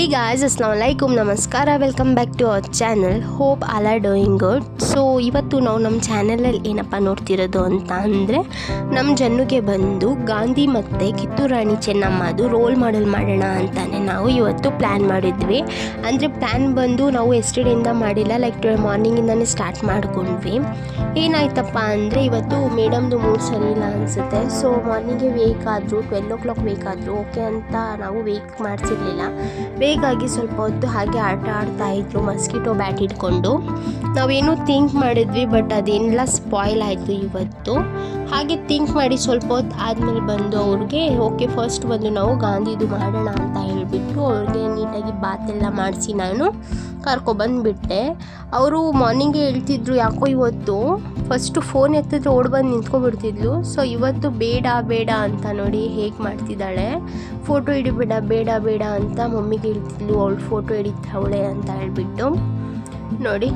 Hey guys ಅಸ್ಲಾಂ ವಲೈಕುಮ್ ನಮಸ್ಕಾರ welcome back to our channel hope all are doing good so ಇವತ್ತು ನಾವು ನಮ್ಮ ಚಾನಲಲ್ಲಿ ಏನಪ್ಪ ನೋಡ್ತಿರೋದು ಅಂತ ಅಂದರೆ ನಮ್ಮ ಜನ್ನುಗೆ ಬಂದು ಗಾಂಧಿ ಮತ್ತು ಕಿತ್ತೂರು ರಾಣಿ ಚೆನ್ನಮ್ಮದು ರೋಲ್ ಮಾಡಲ್ ಮಾಡೋಣ ಅಂತಲೇ ನಾವು ಇವತ್ತು ಪ್ಲ್ಯಾನ್ ಮಾಡಿದ್ವಿ. ಅಂದರೆ ಪ್ಲ್ಯಾನ್ ಬಂದು ನಾವು ಎಸ್ಟರ್ಡೇಯಿಂದ ಮಾಡಿಲ್ಲ ಲೈಕ್ ಮಾರ್ನಿಂಗಿಂದನೇ ಸ್ಟಾರ್ಟ್ ಮಾಡ್ಕೊಂಡ್ವಿ. ಏನಾಯ್ತಪ್ಪ ಅಂದರೆ, ಇವತ್ತು ಮೇಡಮ್ದು ಮೂಡ್ ಸರಿ ಇಲ್ಲ ಅನಿಸುತ್ತೆ. ಸೊ ಮಾರ್ನಿಂಗ್ಗೆ ವೇಕ್ ಆದರೂ ಟ್ವೆಲ್ ಓ ಕ್ಲಾಕ್ ವೇಕ್ ಆದರೂ ಓಕೆ ಅಂತ ನಾವು ವೇಕ್ ಮಾಡಿಸಿರ್ಲಿಲ್ಲ. ವೇಗಾಗಿ ಸ್ವಲ್ಪ ಹೊತ್ತು ಹಾಗೆ ಆಟ ಆಡ್ತಾ ಇದ್ರು ಮಸ್ಕಿಟೋ ಬ್ಯಾಟ್ ಇಟ್ಕೊಂಡು ನಾವೇನೋ ಥಿಂಕ್ ಮಾಡಿದ್ವಿ ಬಟ್ ಅದೇನೆಲ್ಲ ಸ್ಪಾಯ್ಲ್ ಆಯಿತು ಇವತ್ತು. ಹಾಗೆ ಥಿಂಕ್ ಮಾಡಿ ಸ್ವಲ್ಪ ಹೊತ್ತು ಆದಮೇಲೆ ಬಂದು ಅವ್ರಿಗೆ ಓಕೆ ಫಸ್ಟ್ ಬಂದು ನಾವು ಗಾಂಧಿದು ಮಾಡೋಣ ಅಂತ ಹೇಳಿಬಿಟ್ಟು ಅವ್ರಿಗೆ ನೀಟಾಗಿ ಬಾತೆಲ್ಲ ಮಾಡಿಸಿ ನಾನು ಕರ್ಕೊಬಂದುಬಿಟ್ಟೆ. ಅವರು ಮಾರ್ನಿಂಗೇ ಹೇಳ್ತಿದ್ರು ಯಾಕೋ ಇವತ್ತು. ಫಸ್ಟು ಫೋನ್ ಎತ್ತಿದ್ರೆ ಓಡ್ ಬಂದು ನಿಂತ್ಕೊಬಿಡ್ತಿದ್ಲು. ಸೊ ಇವತ್ತು ಬೇಡ ಬೇಡ ಅಂತ ನೋಡಿ ಹೇಗೆ ಮಾಡ್ತಿದ್ದಾಳೆ. ಫೋಟೋ ಹಿಡಿಬೇಡ ಬೇಡ ಬೇಡ ಅಂತ ಮಮ್ಮಿಗೆ ಹೇಳ್ತಿದ್ಲು. ಅವಳು ಫೋಟೋ ಹಿಡಿತಾವಳೆ ಅಂತ ಹೇಳ್ಬಿಟ್ಟು. ನೋಡಿ,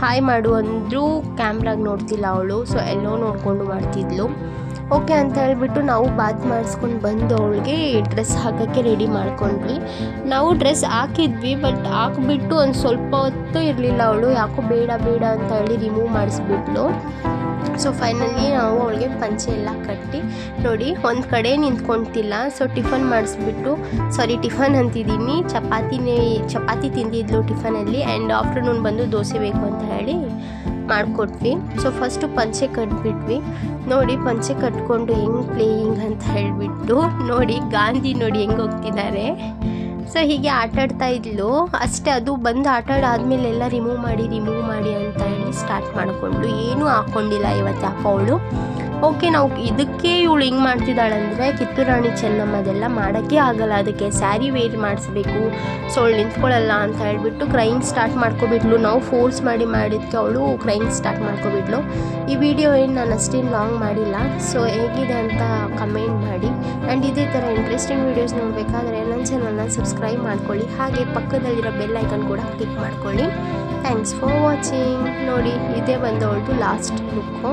ಹಾಯ್ ಮಾಡು ಅಂದರೂ ಕ್ಯಾಮ್ರಾಗ ನೋಡ್ತಿಲ್ಲ ಅವಳು. ಸೊ ಎಲ್ಲೋ ನೋಡಿಕೊಂಡು ಮಾಡ್ತಿದ್ಲು. ಓಕೆ ಅಂತ ಹೇಳಿಬಿಟ್ಟು ನಾವು ಬಾತ್ ಮಾಡಿಸ್ಕೊಂಡು ಬಂದು ಅವಳಿಗೆ ಡ್ರೆಸ್ ಹಾಕೋಕ್ಕೆ ರೆಡಿ ಮಾಡ್ಕೊಂಡ್ವಿ. ನಾವು ಡ್ರೆಸ್ ಹಾಕಿದ್ವಿ, ಬಟ್ ಹಾಕ್ಬಿಟ್ಟು ಒಂದು ಸ್ವಲ್ಪ ಹೊತ್ತು ಇರಲಿಲ್ಲ ಅವಳು. ಯಾಕೋ ಬೇಡ ಬೇಡ ಅಂತ ಹೇಳಿ ರಿಮೂವ್ ಮಾಡಿಸ್ಬಿಟ್ಲು. ಸೊ ಫೈನಲಿ ನಾವು ಅವಳಿಗೆ ಪಂಚೆ ಎಲ್ಲ ಕಟ್ಟಿ, ನೋಡಿ ಒಂದು ಕಡೆ ನಿಂತ್ಕೊಳ್ತಿಲ್ಲ ಸೊ ಟಿಫನ್ ಮಾಡಿಸ್ಬಿಟ್ಟು ಸಾರಿ ಟಿಫನ್ ಅಂತಿದ್ದೀನಿ. ಚಪಾತಿನೇ, ಚಪಾತಿ ತಿಂದಿದ್ಲು ಟಿಫನಲ್ಲಿ ಆ್ಯಂಡ್ ಆಫ್ಟರ್ನೂನ್ ಬಂದು ದೋಸೆ ಬೇಕು ಅಂತ ಹೇಳಿ ಮಾಡಿಕೊಟ್ವಿ. ಸೊ ಫಸ್ಟು ಪಂಚೆ ಕಟ್ಬಿಟ್ವಿ. ನೋಡಿ, ಪಂಚೆ ಕಟ್ಕೊಂಡು ಹೆಂಗೆ ಪ್ಲೇಯಿಂಗ್ ಅಂತ ಹೇಳಿಬಿಟ್ಟು ನೋಡಿ, ಗಾಂಧಿ ನೋಡಿ ಹೆಂಗೆ ಹೋಗ್ತಿದ್ದಾರೆ. ಸೊ ಹೀಗೆ ಆಟಾಡ್ತಾ ಇದ್ಲು. ಅಷ್ಟೇ, ಅದು ಬಂದು ಆಟಾಡಾದ್ಮೇಲೆ ಎಲ್ಲ ರಿಮೂವ್ ಮಾಡಿ ರಿಮೂವ್ ಮಾಡಿ ಅಂತ ಹೇಳಿ ಸ್ಟಾರ್ಟ್ ಮಾಡಿಕೊಂಡ್ಲು ಏನೂ ಹಾಕ್ಕೊಂಡಿಲ್ಲ ಇವತ್ತು ಯಾಕೋ ಅವಳು ಓಕೆ, ನಾವು ಇದಕ್ಕೆ ಇವಳು ಹಿಂಗೆ ಮಾಡ್ತಿದ್ದಾಳಂದರೆ ಕಿತ್ತೂರು ರಾಣಿ ಚೆನ್ನಮ್ಮದೆಲ್ಲ ಮಾಡೋಕ್ಕೆ ಆಗಲ್ಲ. ಅದಕ್ಕೆ ಸ್ಯಾರಿ ವೇರ್ ಮಾಡಿಸ್ಬೇಕು ಸೊ ಅವಳು ನಿಂತ್ಕೊಳ್ಳಲ್ಲ ಅಂತ ಹೇಳ್ಬಿಟ್ಟು ಕ್ರೈಂಗ್ ಸ್ಟಾರ್ಟ್ ಮಾಡ್ಕೊಬಿಟ್ಲು. ನಾವು ಫೋರ್ಸ್ ಮಾಡಿ ಮಾಡಿದ್ದಕ್ಕೆ ಅವಳು ಕ್ರೈಂಗ್ ಸ್ಟಾರ್ಟ್ ಮಾಡ್ಕೊಬಿಟ್ಲು. ಈ ವಿಡಿಯೋ ಏನು ನಾನು ಅಷ್ಟೇನು ಲಾಂಗ್ ಮಾಡಿಲ್ಲ. ಸೊ ಹೇಗಿದೆ ಅಂತ ಕಮೆಂಟ್ ಮಾಡಿ. ಆ್ಯಂಡ್ ಇದೇ ಥರ ಇಂಟ್ರೆಸ್ಟಿಂಗ್ ವೀಡಿಯೋಸ್ ನೋಡಬೇಕಾದ್ರೆ ನನ್ನ ಚಾನಲ್ನ ಸಬ್ಸ್ಕ್ರೈಬ್ ಮಾಡ್ಕೊಳ್ಳಿ. ಹಾಗೆ ಪಕ್ಕದಲ್ಲಿರೋ ಬೆಲ್ ಐಕನ್ ಕೂಡ ಕ್ಲಿಕ್ ಮಾಡ್ಕೊಳ್ಳಿ. ಥ್ಯಾಂಕ್ಸ್ ಫಾರ್ ವಾಚಿಂಗ್ ನೋಡಿ, ಇದೇ ಬಂದವಳದು ಲಾಸ್ಟ್ ಲುಕ್ಕು